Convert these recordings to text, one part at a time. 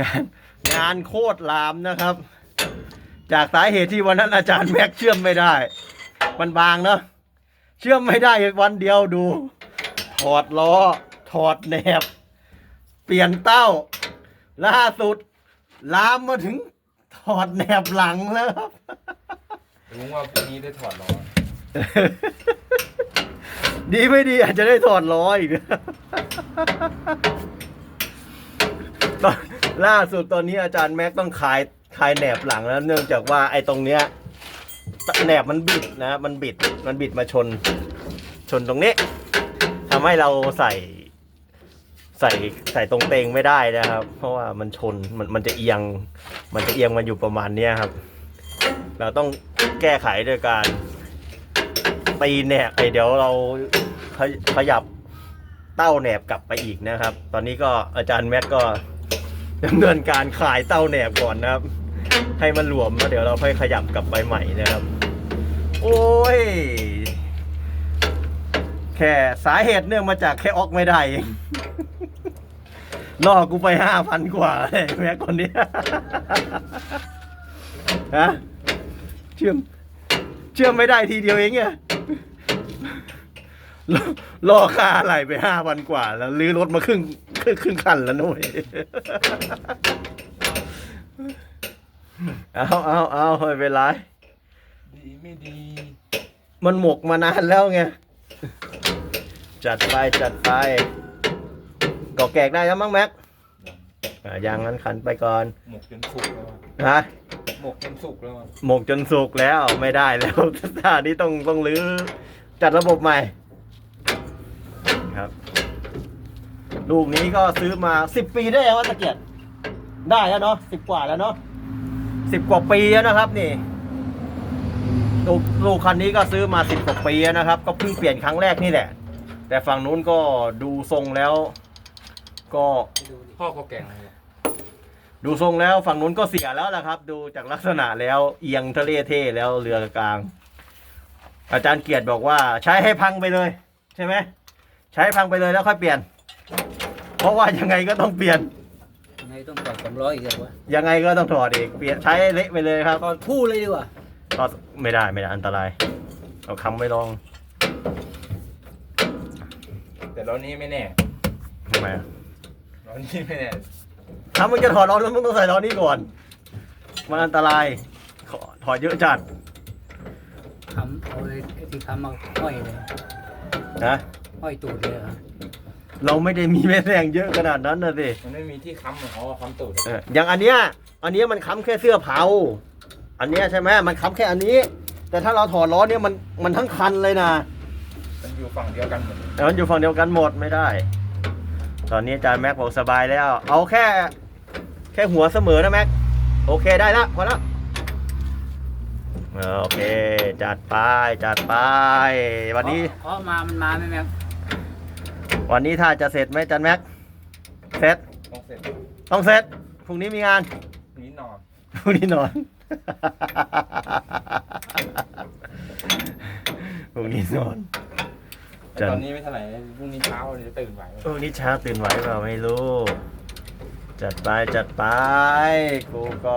งานงานโคตรลามนะครับ จากสาเหตุที่วันนั้นอาจารย์แม็กเชื่อมไม่ได้ มันบางเนาะเชื่อมไม่ได้วันเดียวดู ถอดล้อ ถอดแหนบ เปลี่ยนเต้า ล่าสุด ลามมาถึง ถอดแหนบหลังแล้วครับรู้ว่าพรุ่งนี้ได้ถอดล้อ ดีไม่ดีอาจจะได้ถอดล้ออีกนะ ตอนล่าสุดตอนนี้อาจารย์แม็กต้องคลายคลายแหนบหลังแล้วเนื่องจากว่าไอ้ตรงเนี้ยแหนบมันบิดนะ มันบิดมันบิดมาชน ชนตรงนี้ทำให้เราใส่ใส่ใส่ตรงเตงไม่ได้นะครับ เพราะว่ามันชนมันมันจะเอียง มันจะเอียงมาอยู่ประมาณเนี้ยครับ เราต้องแก้ไขโดยการตีแหนบไปเดี๋ยวเราขยขยับเต้าแหนบกลับไปอีกนะครับ ตอนนี้ก็อาจารย์แม็กก็ ดำเนินการขายเต้าแหนบก่อนนะครับ ให้มันหลวมแล้วเดี๋ยวเราค่อยขยับกลับไปใหม่นะครับ โอ้ย แค่สาเหตุเนื่องมาจากแค่ออกไม่ได้ล่อกูไปห้าพันกว่าเลยแม็กคนนี้ฮะเชื่อม เชื่อมไม่ได้ทีเดียวเองเนี่ย รอรอค่าอะไรไปห้าพันกว่า แล้วลื้อรถมาครึ่งครึ่งครึ่งคันแล้วนุ้ยเอาเอาเอาไม่เป็นไรดีไม่ดี มันหมกมานานแล้วไง จัดไปจัดไปก่อแกกได้แล้วมั้งแม็กอะยางนั้นขันไปก่อนหมกจนสุกแล้วอะฮะ หมกจนสุกแล้วอะหมกจนสุกแล้วไม่ได้แล้ว ท่านี้ต้องต้องรื้อจัดระบบใหม่ ครับ ลูกนี้ก็ซื้อมาสิบปีได้แล้ววะตะเกียบได้แล้วเนาะสิบกว่าแล้วเนาะสิบกว่าปีแล้วนะครับนี่ลูกลูกคันนี้ก็ซื้อมาสิบกว่าปีแล้วนะครับ ก็เพิ่งเปลี่ยนครั้งแรกนี่แหละ แต่ฝั่งนู้นก็ดูทรงแล้ว ก็พ่อก็แก่งเลยอะดูทรงแล้วฝั่งนู้นก็เสียแล้วล่ะครับ ดูจากลักษณะแล้วเอียงทะเลเท่แล้วเรือกลาง อาจารย์เกียรติบอกว่าใช้ให้พังไปเลย ใช่ไหมใช้ให้พังไปเลยแล้วค่อยเปลี่ยน เพราะว่ายังไงก็ต้องเปลี่ยน ยังไงต้องต่อสองร้อยอีกแล้ววะยังไงก็ต้องถอดอีกเปลี่ยนใช้ให้เละไปเลยครับตอนพูดเลยดีกว่าก็ไม่ได้ไม่ได้อันตราย เอาคำไม่ลองแต่ล้อนี้ไม่แน่ทำไมอะล้อนี้ไม่แน่ถ้ามึงจะถอดล้อแล้วมึงต้องใส่ล้อนี้ก่อน มันอันตรายขอถอดเยอะจัดคำเอาเลยไอ้ที่คำมาห้อยเลยนะ ห้อยตูดเลยเหรอเราไม่ได้มีแม่แรงเยอะขนาดนั้นนะสิมันไม่มีที่ค้ำเหมือนเขาค้ำตูดเอออย่างอันเนี้ยอันเนี้ยมันค้ำแค่เสื้อเผา อันเนี้ยใช่ไหมมันค้ำแค่อันนี้ แต่ถ้าเราถอดล้อเนี้ยมันมันทั้งคันเลยนะ มันอยู่ฝั่งเดียวกันหมดแต่มันอยู่ฝั่งเดียวกันหมดไม่ได้ ตอนนี้อาจารย์แม็กบอกสบายแล้ว เอาแค่ แค่หัวเสมอนะแม็ก โอเคได้ละพอแล้วเออโอเค จัดไปจัดไปวันนี้ เพราะมามันมาไหมแม่ วันนี้ถ้าจะเสร็จไหมอาจารย์แม็ก เสร็จ ต้องเสร็จต้องเสร็จ พรุ่งนี้มีงาน พรุ่งนี้นอน พรุ่งนี้นอน พรุ่งนี้นอน แต่ตอนนี้ไม่เท่าไหร่พรุ่งนี้เช้าเราจะตื่นไหวพรุ่งนี้เช้าตื่นไหวเปล่าไม่รู้ จัดไปจัดไป กูก็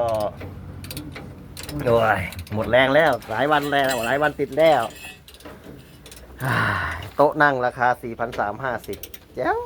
โอ้ยหมดแรงแล้ว หลายวันแล้วหลายวันติดแล้วฮ่า โต๊ะนั่งราคา 4,350แจ้ว